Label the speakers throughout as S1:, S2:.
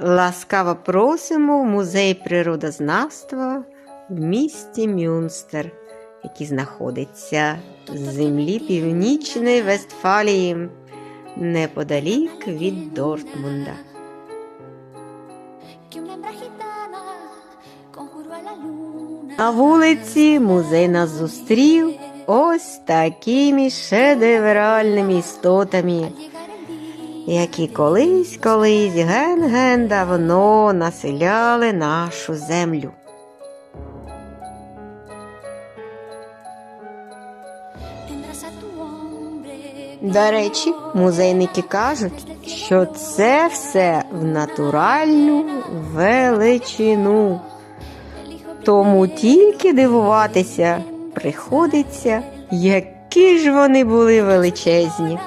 S1: Ласкаво просимо в музей природознавства в місті Мюнстер, який знаходиться з землі Північної Вестфалії, неподалік від Дортмунда. На вулиці музей нас зустрів ось такими шедевральними істотами, які колись колись ген-ген давно населяли нашу землю. До речі, музейники кажуть, що це все в натуральну величину. Тому тільки дивуватися приходиться, які ж вони були величезні.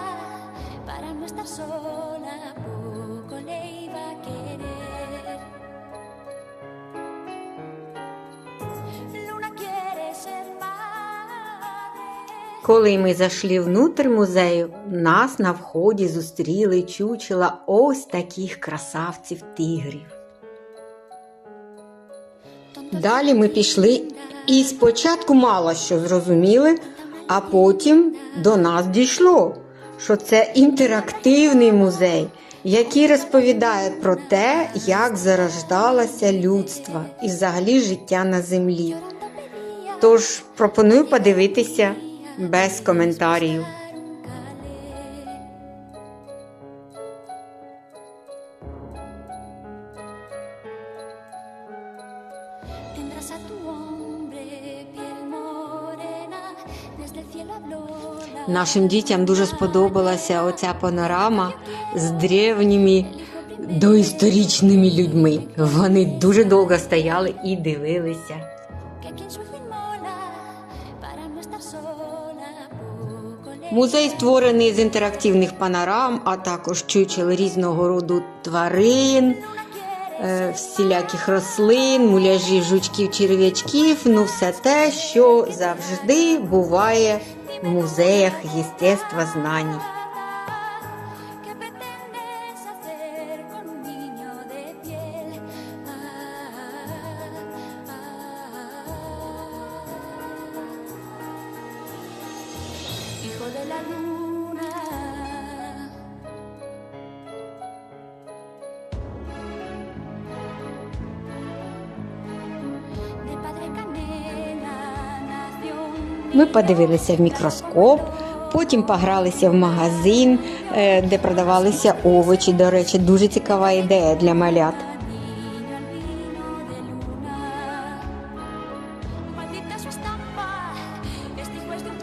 S1: Коли ми зайшли внутрь музею, нас на вході зустріли чучела ось таких красавців тигрів. Далі ми пішли і спочатку мало що зрозуміли, а потім до нас дійшло, що це інтерактивний музей, який розповідає про те, як зарождалося людство і взагалі життя на землі. Тож пропоную подивитися без коментарів. Нашим дітям дуже сподобалася оця панорама з древніми доісторичними людьми. Вони дуже довго стояли і дивилися. Музей створений з інтерактивних панорам, а також чучел різного роду тварин, е, всіляких рослин, муляжів, жучків, черв'ячків. Ну, все те, що завжди буває в музеях єстествознань.
S2: La luna.
S1: Ми подивилися в мікроскоп, потім погралися в магазин, е, де продавалися овочі. До речі, дуже цікава ідея для малят.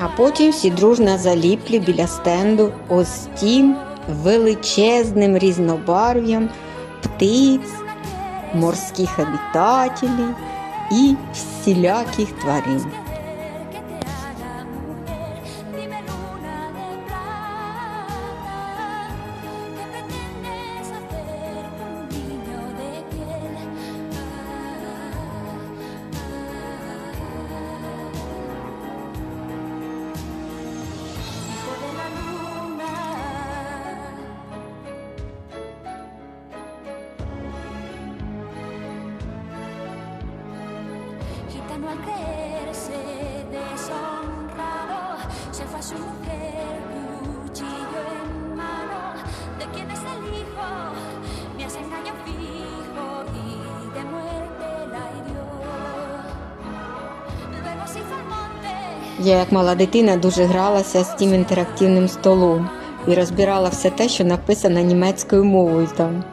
S1: А потім всі дружно заліплі біля стенду ось тим величезним різнобарв'ям птиць, морських обітателів і всіляких тварин.
S2: Gitano al creerse deshonrado se fue a su mujer, cuchillo en mano. ¿De quién es el hijo? Me has engañado fijo y de muerte la hirió. Luego se hizo al monte.
S1: Я, як мала дитина, дуже гралася з тим інтерактивним столом і розбирала все те, що написано німецькою мовою там.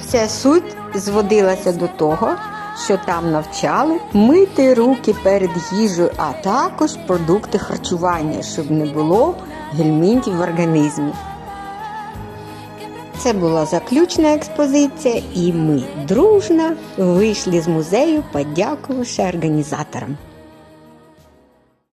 S1: Вся суть зводилася до того, що там навчали мити руки перед їжею, а також продукти харчування, щоб не було гельмінтів в організмі. Це була заключна експозиція, і ми дружно вийшли з музею, подякувавши організаторам.